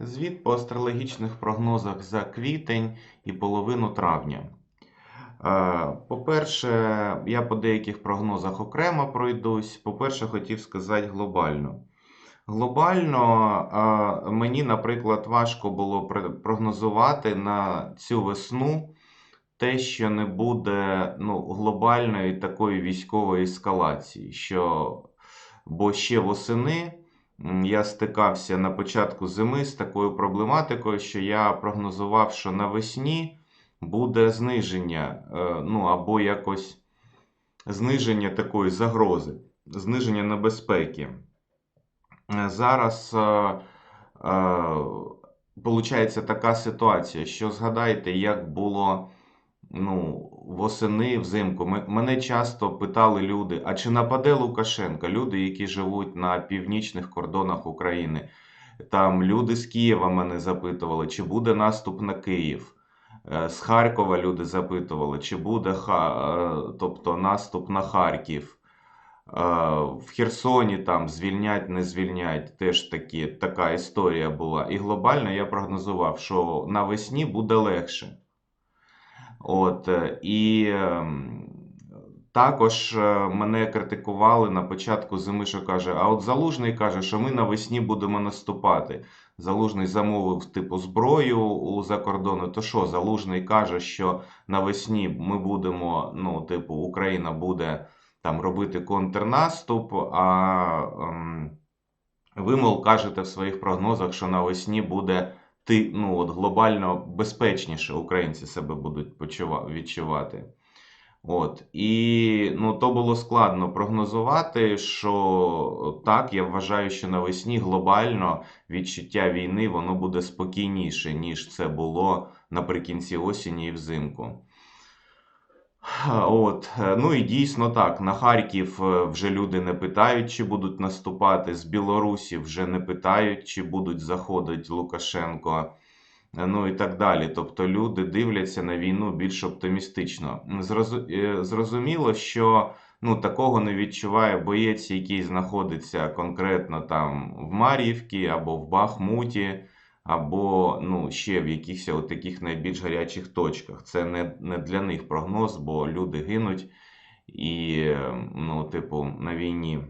Звіт по астрологічних прогнозах за квітень і половину травня. Е, По-перше, я по деяких прогнозах окремо пройдусь. По-перше, хотів сказати глобально. Глобально е, мені, наприклад, важко було прогнозувати на цю весну те, що не буде ну, глобальної такої військової ескалації. Що... Бо ще восени я стикався на початку зими з такою проблематикою, що я прогнозував, що навесні буде зниження, е, ну або якось зниження такої загрози, зниження небезпеки. Е, Зараз е, Получається така ситуація, що згадайте, як було ну, восени взимку. Мене часто питали люди: а чи нападе Лукашенко? Люди, які живуть на північних кордонах України. Там люди з Києва мене запитували, чи буде наступ на Київ. Е, З Харкова люди запитували, чи буде ха... е, тобто наступ на Харків. Е, В Херсоні там звільнять, не звільнять, теж такі, така історія була. І глобально я прогнозував, що навесні буде легше. От, е, і ем, також е, мене критикували на початку зими, що каже: а от Залужний каже, що ми навесні будемо наступати. Залужний замовив типу зброю у закордону. То що, Залужний каже, що навесні ми будемо, ну, типу, Україна буде там робити контрнаступ, а ем, ви, мов, кажете в своїх прогнозах, що навесні буде ти, ну, от, глобально безпечніше українці себе будуть відчувати. От. І ну, то було складно прогнозувати, що так, я вважаю, що навесні глобально відчуття війни воно буде спокійніше, ніж це було наприкінці осені і взимку. От, е, ну і дійсно так, на Харків е, вже люди не питають, чи будуть наступати, з Білорусі вже не питають, чи будуть заходити Лукашенко, е, ну і так далі. Тобто люди дивляться на війну більш оптимістично. Е, Зрозуміло, що ну, такого не відчуває боєць, який знаходиться конкретно там в Мар'ївці або в Бахмуті або ну, ще в якихось от таких найбільш гарячих точках. Це не, не для них прогноз, бо люди гинуть і, ну, типу, на війні.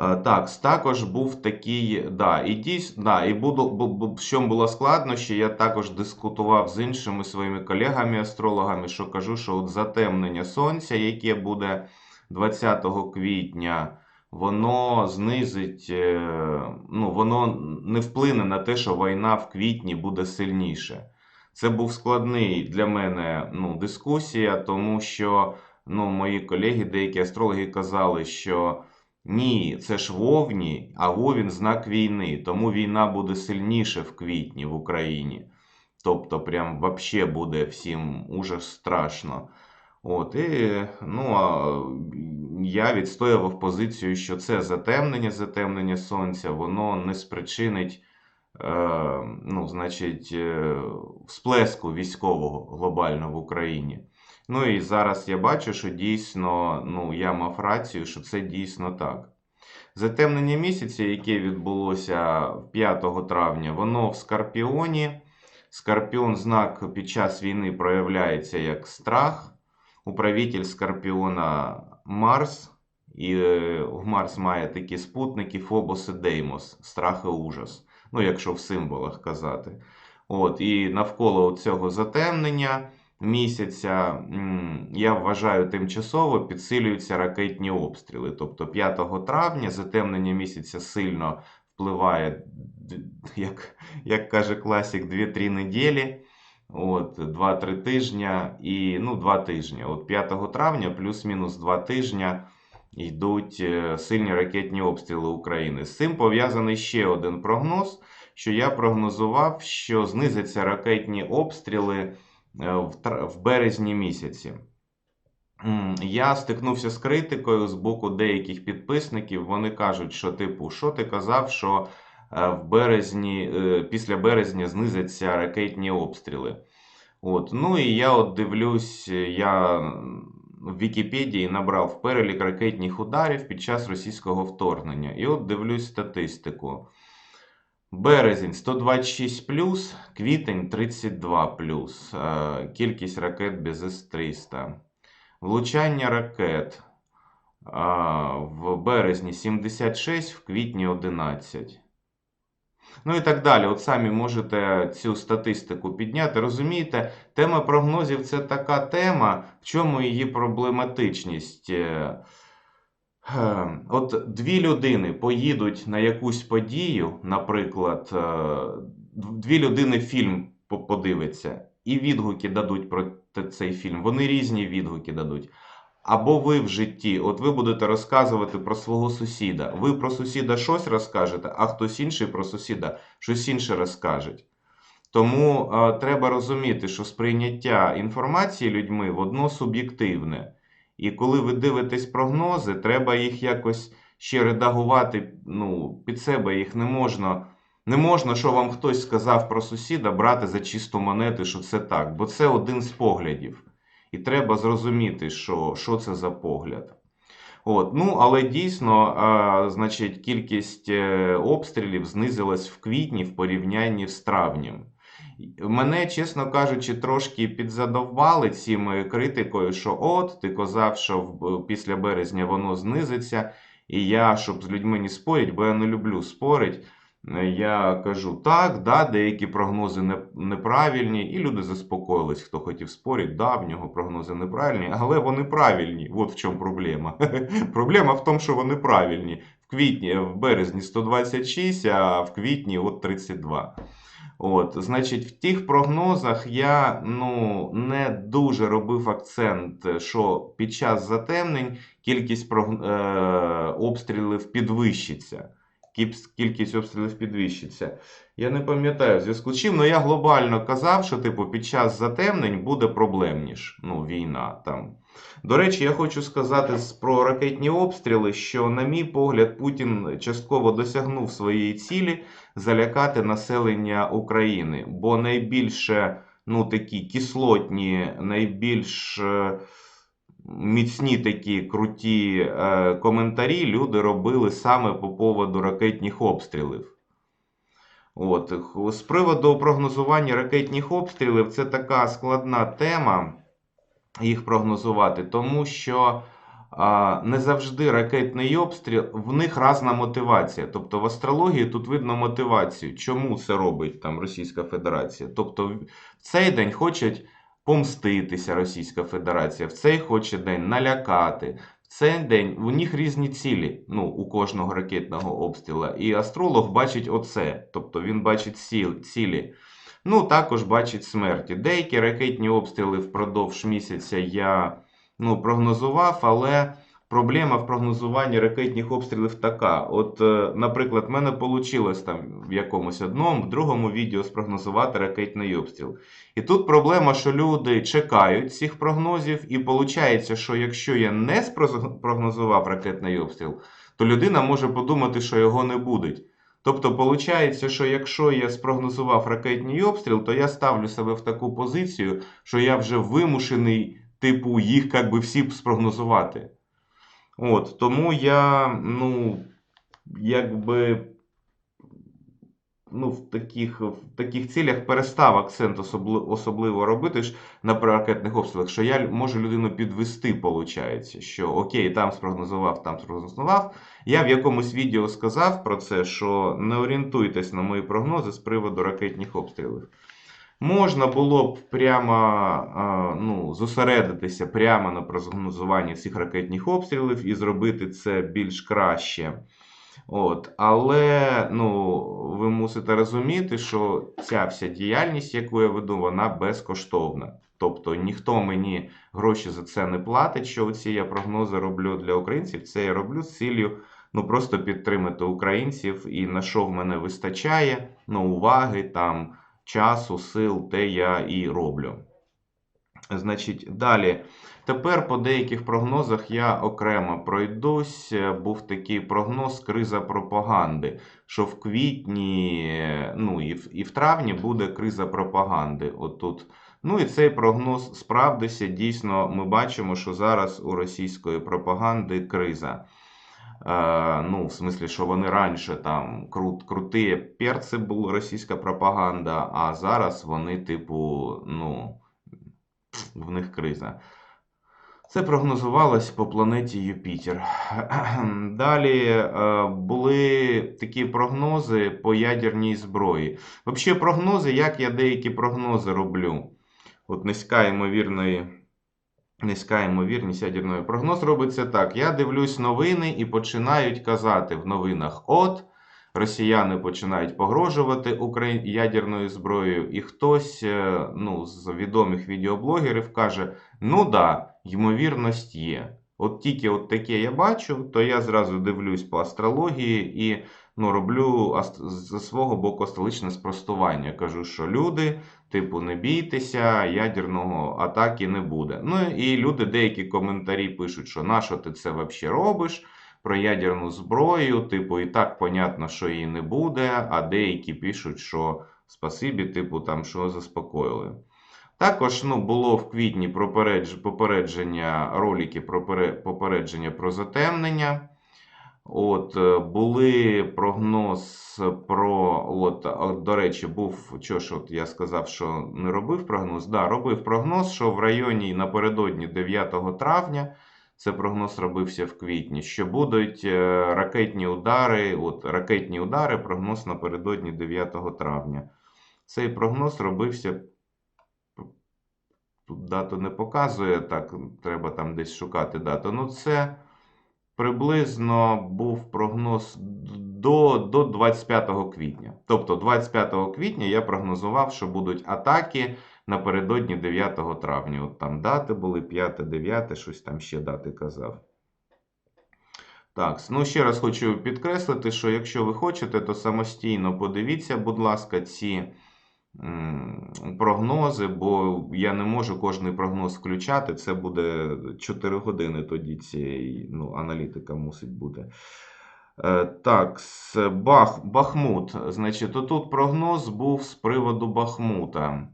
Е, Так, також був такий, да, і дійсно, да, і буду, бу- бу- в чому було складно, що я також дискутував з іншими своїми колегами-астрологами, що кажу, що от затемнення сонця, яке буде 20 квітня, воно знизить, е, ну, воно не вплине на те, що війна в квітні буде сильніше. Це був складний для мене ну, дискусія, тому що ну, мої колеги, деякі астрологи казали, що ні, це ж вовні, а вовін знак війни, тому війна буде сильніше в квітні в Україні. Тобто, прям вообще буде всім ужас страшно. От, і, ну, а я відстоював позицію, що це затемнення, затемнення сонця, воно не спричинить, е, ну, значить, е, всплеску військового глобально в Україні. Ну і зараз я бачу, що дійсно, ну, я мав рацію, що це дійсно так. Затемнення місяця, яке відбулося 5 травня, воно в Скорпіоні. Скорпіон знак під час війни проявляється як страх. Управитель Скорпіона Марс. І е, Марс має такі спутники Фобос і Деймос, страх і ужас. Ну, якщо в символах казати. От, і навколо цього затемнення місяця, я вважаю, тимчасово підсилюються ракетні обстріли. Тобто 5 травня затемнення місяця сильно впливає, як, як каже класик, 2-3 неділі. От, 2-3 тижня і ну, 2 тижні. От 5 травня плюс-мінус 2 тижня йдуть е, сильні ракетні обстріли України. З цим пов'язаний ще один прогноз, що я прогнозував, що знизяться ракетні обстріли е, в, тр- в березні місяці. Я стикнувся з критикою з боку деяких підписників. Вони кажуть, що типу, що ти казав, що в березні, е, після березня знизяться ракетні обстріли. От. Ну і я от дивлюсь, я в Вікіпедії набрав перелік ракетних ударів під час російського вторгнення. І от дивлюсь статистику. Березень 126 плюс, квітень 32 плюс. Е, Кількість ракет без С-300. Влучання ракет в березні 76, в квітні 11. Ну і так далі. От самі можете цю статистику підняти. Розумієте, тема прогнозів це така тема, в чому її проблематичність. Е, е, От дві людини поїдуть на якусь подію, наприклад, е, дві людини фільм подивиться, і відгуки дадуть про цей фільм. Вони різні відгуки дадуть. Або ви в житті, от ви будете розказувати про свого сусіда. Ви про сусіда щось розкажете, а хтось інший про сусіда щось інше розкаже. Тому е, треба розуміти, що сприйняття інформації людьми воно суб'єктивне. І коли ви дивитесь прогнози, треба їх якось ще редагувати ну, під себе. Їх не можна, не можна, що вам хтось сказав про сусіда, брати за чисту монету, що це так, бо це один з поглядів. І треба зрозуміти, що, що це за погляд. От, ну, але дійсно, а, значить, кількість е, обстрілів знизилась в квітні в порівнянні з травнем. Мене, чесно кажучи, трошки підзадовбали цим критикою, що от ти казав, що після березня воно знизиться, і я, щоб з людьми не спорити, бо я не люблю спорити, е, я кажу, так, да, деякі прогнози не, неправильні, і люди заспокоїлись, хто хотів спорити, да, в нього прогнози неправильні, але вони правильні. От в чому проблема. Проблема в тому, що вони правильні. В квітні, в березні 126, а в квітні от 32. От, значить, в тих прогнозах я ну, не дуже робив акцент, що під час затемнень кількість прог- е, обстрілів підвищиться. Кількість обстрілів підвищиться. Я не пам'ятаю в зв'язку з чим, але я глобально казав, що типу, під час затемнень буде проблемніш. Ну, війна там. До речі, я хочу сказати про ракетні обстріли, що, на мій погляд, Путін частково досягнув своєї цілі залякати населення України, бо найбільше ну, такі кислотні, найбільш е, міцні такі круті е, коментарі люди робили саме по поводу ракетних обстрілів. От, з приводу прогнозування ракетних обстрілів, це така складна тема їх прогнозувати, тому що а, не завжди ракетний обстріл, в них різна мотивація. Тобто в астрології тут видно мотивацію, чому це робить там Російська Федерація. Тобто в цей день хочуть помститися Російська Федерація, в цей хоче день налякати. В цей день у них різні цілі, ну, у кожного ракетного обстріла. І астролог бачить оце, тобто він бачить цілі. Ну, також бачить смерті. Деякі ракетні обстріли впродовж місяця я ну, прогнозував, але проблема в прогнозуванні ракетних обстрілів така. От, е, наприклад, в мене вийшло там в якомусь одному, в другому відео спрогнозувати ракетний обстріл. І тут проблема, що люди чекають цих прогнозів, і виходить, що якщо я не спрогнозував ракетний обстріл, то людина може подумати, що його не буде. Тобто, виходить, що якщо я спрогнозував ракетний обстріл, то я ставлю себе в таку позицію, що я вже вимушений, типу, їх як би всі спрогнозувати. От, тому я, ну, якби, ну, в таких, в таких цілях перестав акцент особливо, особливо робити ж на ракетних обстрілах, що я можу людину підвести, виходить, що окей, там спрогнозував, там спрогнозував. Я в якомусь відео сказав про це, що не орієнтуйтесь на мої прогнози з приводу ракетних обстрілів. Можна було б прямо ну, зосередитися прямо на прогнозуванні цих ракетних обстрілів і зробити це більш краще. От. Але ну, ви мусите розуміти, що ця вся діяльність, яку я веду, вона безкоштовна. Тобто ніхто мені гроші за це не платить, що ці я прогнози роблю для українців. Це я роблю з ціллю ну, просто підтримати українців і на що в мене вистачає, ну, уваги, там, часу, сил, те я і роблю. Значить, далі. Тепер по деяких прогнозах я окремо пройдусь. Був такий прогноз криза пропаганди, що в квітні, ну і в, і в травні буде криза пропаганди. Отут. Ну і цей прогноз справдився. Дійсно, ми бачимо, що зараз у російської пропаганди криза. Е, ну, в смислі, що вони раніше там крут, круті перці була російська пропаганда, а зараз вони, типу, ну, в них криза. Це прогнозувалось по планеті Юпітер. Далі е, були такі прогнози по ядерній зброї. Взагалі, прогнози, як я деякі прогнози роблю. От низька ймовірної, низька ймовірність ядерної. Прогноз робиться так. Я дивлюсь новини і починають казати в новинах: от, росіяни починають погрожувати Украї... ядерною зброєю, і хтось е, ну, з відомих відеоблогерів каже: ну да, ймовірність є. От тільки от таке я бачу, то я зразу дивлюсь по астрології і ну, роблю ас- з свого боку астологічне спростування. Кажу, що люди, типу, не бійтеся, ядерного атаки не буде. Ну і люди деякі коментарі пишуть, що нащо ти це взагалі робиш? Про ядерну зброю, типу, і так понятно, що її не буде, а деякі пишуть, що спасибі, типу, там, що заспокоїли. Також ну, було в квітні попередж... попередження, ролики про попередження про затемнення. От, е, були прогноз про. От, до речі, був, що ж, от я сказав, що не робив прогноз. Да, робив прогноз, що в районі напередодні 9 травня, це прогноз робився в квітні, що будуть е, ракетні удари. От, ракетні удари, прогноз напередодні 9 травня. Цей прогноз робився Тут дату не показує, так, треба там десь шукати дату. Ну, це приблизно був прогноз до, до 25 квітня. Тобто 25 квітня я прогнозував, що будуть атаки напередодні 9 травня. От там дати були 5, 9, щось там ще дати казав. Так, ну ще раз хочу підкреслити, що якщо ви хочете, то самостійно подивіться, будь ласка, ці прогнози, бо я не можу кожний прогноз включати. Це буде 4 години тоді цієї ну, аналітика мусить бути. Е, Так, Бах, Бахмут. Значить, отут прогноз був з приводу Бахмута.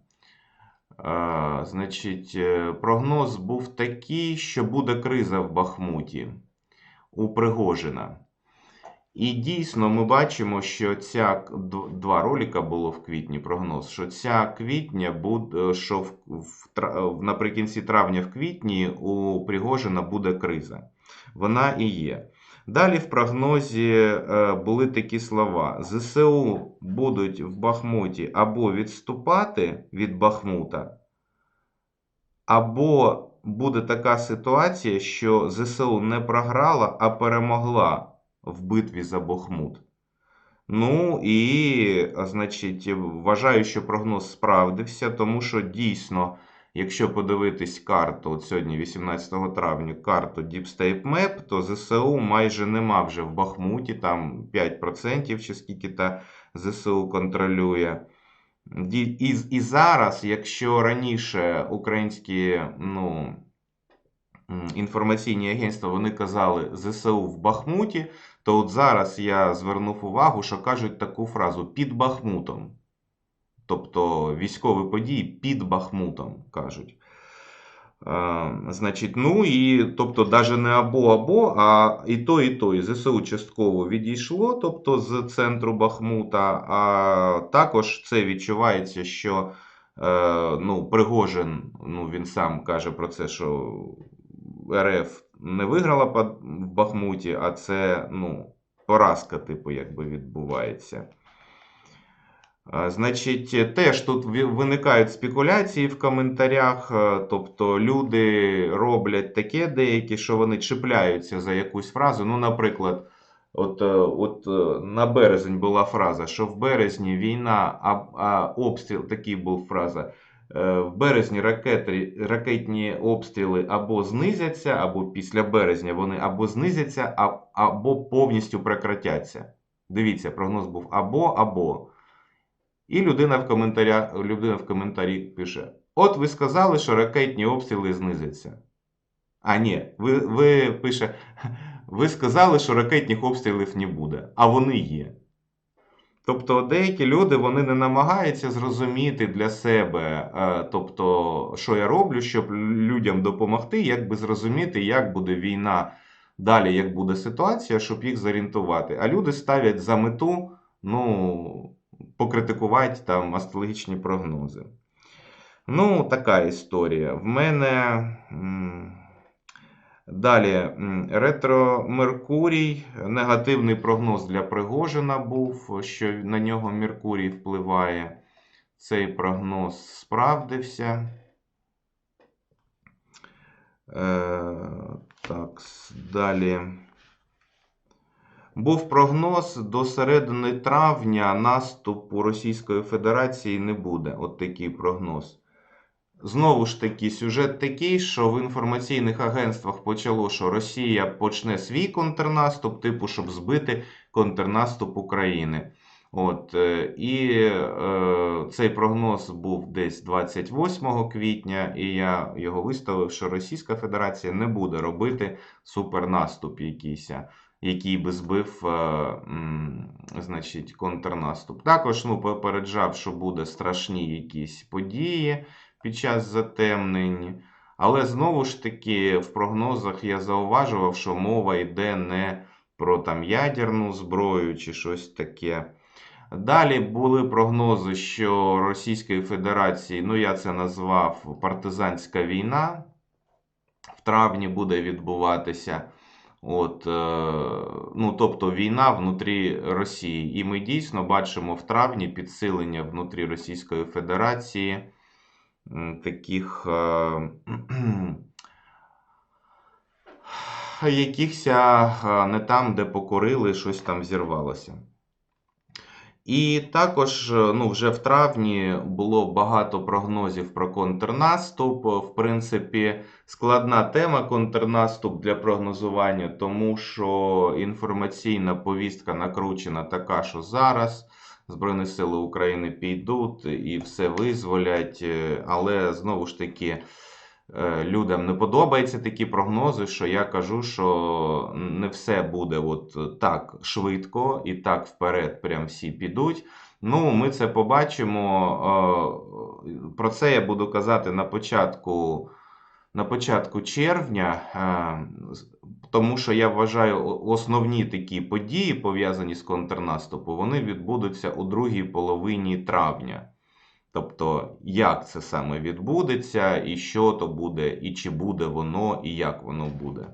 Е, Значить, е, прогноз був такий, що буде криза в Бахмуті у Пригожина. І дійсно ми бачимо, що ця два ролика було в квітні прогноз, що ця квітня буде, що в, в, в- наприкінці травня в квітні у Пригожина буде криза. Вона і є. Далі в прогнозі е, були такі слова: ЗСУ будуть в Бахмуті або відступати від Бахмута, або буде така ситуація, що ЗСУ не програла, а перемогла в битві за Бахмут. Ну і, значить, вважаю, що прогноз справдився, тому що дійсно, якщо подивитись карту, от сьогодні, 18 травня, карту Deep State Map, то ЗСУ майже нема вже в Бахмуті, там 5% чи скільки та ЗСУ контролює. Ді- І, і зараз, якщо раніше українські ну, інформаційні агентства вони казали ЗСУ в Бахмуті, то от зараз я звернув увагу, що кажуть таку фразу під Бахмутом. Тобто військові події під Бахмутом кажуть. Е, значить, ну і тобто, навіть не або-або, а і то, і то. І ЗСУ частково відійшло, тобто з центру Бахмута. А також це відчувається, що е, ну, Пригожин, ну, він сам каже про це, що РФ не виграла в Бахмуті, а це ну, поразка, типу, якби відбувається. Значить, теж тут виникають спекуляції в коментарях, тобто люди роблять таке деякі, що вони чіпляються за якусь фразу. Ну, наприклад, от, е, от е, на березень була фраза, що в березні війна, а, а обстріл, такий був фраза. Е, В березні ракети, ракетні обстріли або знизяться, або після березня вони або знизяться, або повністю прекратяться. Дивіться, прогноз був або, або. І людина в, людина в коментарі пише: От ви сказали, що ракетні обстріли знизяться. А ні, ви, ви пише, ви сказали, що ракетних обстрілів не буде, а вони є. Тобто деякі люди вони не намагаються зрозуміти для себе, е, тобто, що я роблю, щоб людям допомогти, як би зрозуміти, як буде війна далі, як буде ситуація, щоб їх зорієнтувати. А люди ставлять за мету, ну, покритикувати там астрологічні прогнози. Ну, така історія. В мене. Далі, ретро Меркурій, негативний прогноз для Пригожина був, що на нього Меркурій впливає. Цей прогноз справдився. Е, так, далі. Був прогноз до середини травня наступу Російської Федерації не буде. От такий прогноз. Знову ж таки, сюжет такий, що в інформаційних агентствах почало, що Росія почне свій контрнаступ, типу, щоб збити контрнаступ України. От, е, і е, цей прогноз був десь 28 квітня, і я його виставив, що Російська Федерація не буде робити супернаступ якийсь, який би збив е, м, значить, контрнаступ. Також ну, попереджав, що буде страшні якісь події під час затемнень. Але знову ж таки, в прогнозах я зауважував, що мова йде не про там ядерну зброю чи щось таке. Далі були прогнози, що Російської Федерації, ну я це назвав партизанська війна, в травні буде відбуватися. От, е, ну, тобто війна внутрі Росії. І ми дійсно бачимо в травні підсилення внутрі Російської Федерації таких якихось е, не там, де покорили, щось там зірвалося. І також ну, вже в травні було багато прогнозів про контрнаступ. В принципі, складна тема контрнаступ для прогнозування, тому що інформаційна повістка накручена така, що зараз Збройні Сили України підуть і все визволять. е, Але знову ж таки. е, Людям не подобаються такі прогнози, що я кажу, що не все буде от так швидко і так вперед, прям всі підуть. Ну, ми це побачимо. Е, Про це я буду казати на початку, на початку червня, е, тому що я вважаю, основні такі події, пов'язані з контрнаступом, вони відбудуться у другій половині травня. Тобто, як це саме відбудеться, і що то буде, і чи буде воно, і як воно буде.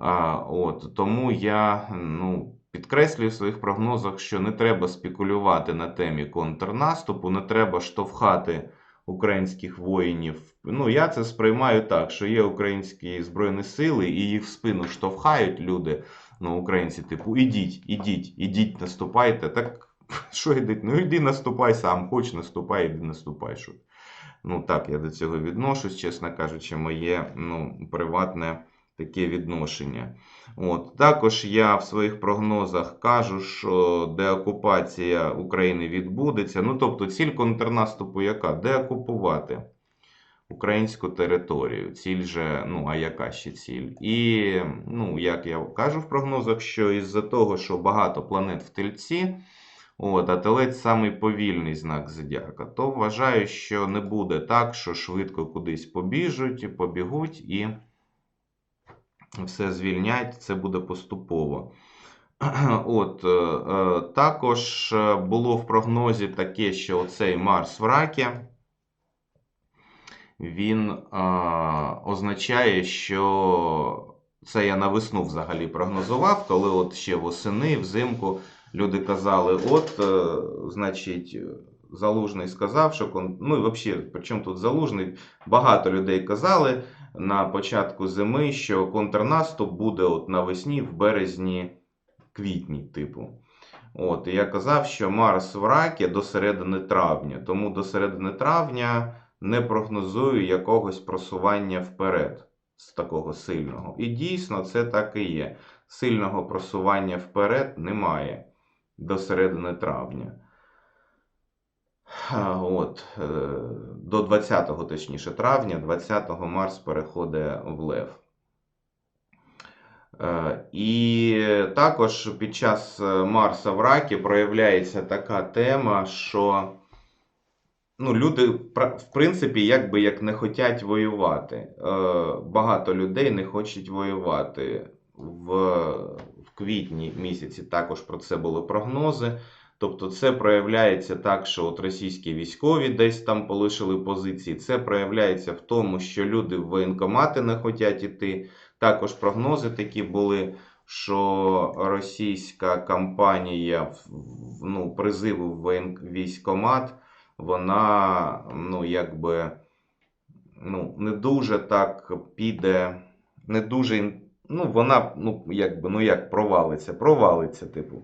А, от, тому я ну, підкреслюю в своїх прогнозах, що не треба спекулювати на темі контрнаступу, не треба штовхати українських воїнів. Ну, я це сприймаю так, що є українські збройні сили, і їх в спину штовхають люди, ну, українці, типу, ідіть, ідіть, ідіть, наступайте. Так що йдіть? Ну йди наступай сам, хоч наступай, іди наступай. Що. Ну так, я до цього відношусь, чесно кажучи, моє ну, приватне таке відношення. От. Також я в своїх прогнозах кажу, що деокупація України відбудеться. Ну, тобто, ціль контрнаступу яка? Деокупувати українську територію. Ціль же, ну, а яка ще ціль? І, ну, як я кажу в прогнозах, що із-за того, що багато планет в тельці, От, а телець самий повільний знак зодіака, то вважаю, що не буде так, що швидко кудись побіжуть, побігуть і все звільнять, це буде поступово. От, е, е, також е, було в прогнозі таке, що оцей Марс в ракі, він означає, що це я на весну взагалі прогнозував, коли от ще восени, взимку люди казали, от, значить, Залужний сказав, що ну і взагалі, причому тут Залужний, багато людей казали на початку зими, що контрнаступ буде от навесні, в березні, квітні, типу. От, і я казав, що Марс в ракі до середини травня, тому до середини травня не прогнозую якогось просування вперед з такого сильного. І дійсно це так і є. Сильного просування вперед немає до середини травня. А, От, е, до 20 точніше травня, 20-го Марс переходить в Лев. Е, І також під час е, Марса в ракі проявляється така тема, що ну, люди, в принципі, якби як не хочуть воювати. Е, Багато людей не хочуть воювати. в, в квітні місяці також про це були прогнози. Тобто це проявляється так, що от російські військові десь там полишили позиції. Це проявляється в тому, що люди в воєнкомати не хочуть іти. Також прогнози такі були, що російська кампанія ну, призиву в воєн... військкомат, вона ну, якби, ну, не дуже так піде, не дуже, ну, вона, ну, якби, ну, як провалиться, провалиться, типу.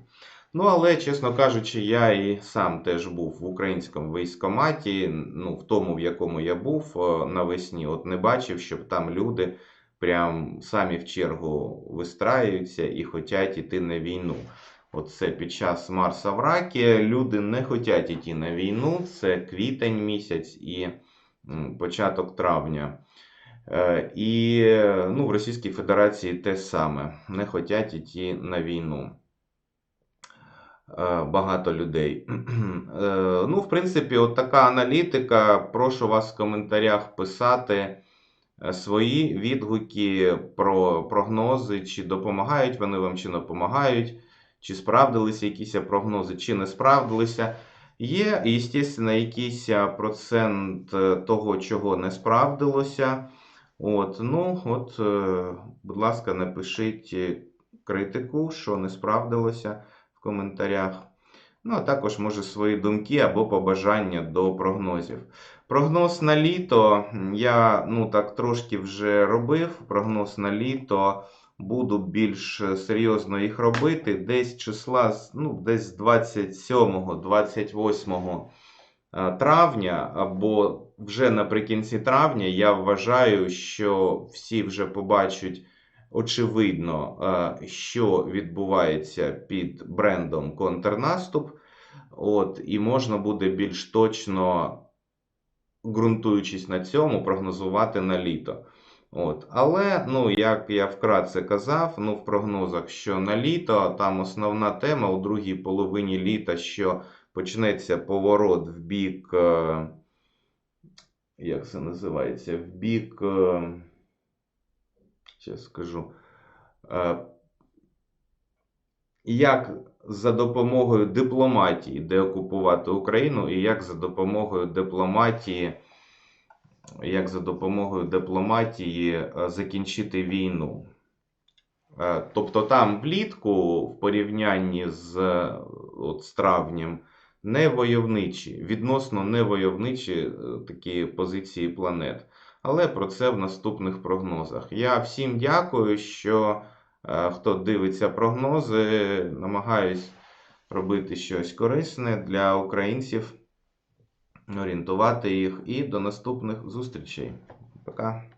Ну, але, чесно кажучи, я і сам теж був в українському військкоматі, ну, в тому, в якому я був е, навесні, от не бачив, щоб там люди прям самі в чергу вистраюються і хочуть йти на війну. Оце під час Марса в Ракі люди не хочуть йти на війну. Це квітень місяць і початок травня. Е, І ну, в Російській Федерації те саме. Не хочуть йти на війну. Е, Багато людей. Е, Ну, в принципі, от така аналітика. Прошу вас в коментарях писати е, свої відгуки про прогнози, чи допомагають вони вам, чи не допомагають, чи справдилися якісь прогнози, чи не справдилися. Є, звісно, якийсь процент того, чого не справдилося. От, ну, от, будь ласка, напишіть критику, що не справдилося в коментарях. Ну, а також, може, свої думки або побажання до прогнозів. Прогноз на літо я ну, так трошки вже робив. Прогноз на літо буду більш серйозно їх робити. Десь числа, ну, десь 27-28 е, травня, або вже наприкінці травня, я вважаю, що всі вже побачать очевидно, е, що відбувається під брендом контрнаступ. От, і можна буде більш точно, ґрунтуючись на цьому, прогнозувати на літо. От. Але, ну, як я вкратце казав, ну, в прогнозах, що на літо там основна тема у другій половині літа, що почнеться поворот в бік, е, як це називається, в бік, е, скажу, е, як за допомогою дипломатії деокупувати Україну, і як за допомогою дипломатії, як за допомогою дипломатії е, закінчити війну. Е, Тобто там влітку, в порівнянні з, от, з травнем, не войовничі, відносно не войовничі е, такі позиції планет. Але про це в наступних прогнозах. Я всім дякую, що е, хто дивиться прогнози, намагаюсь робити щось корисне для українців, орієнтувати їх. І до наступних зустрічей. Пока.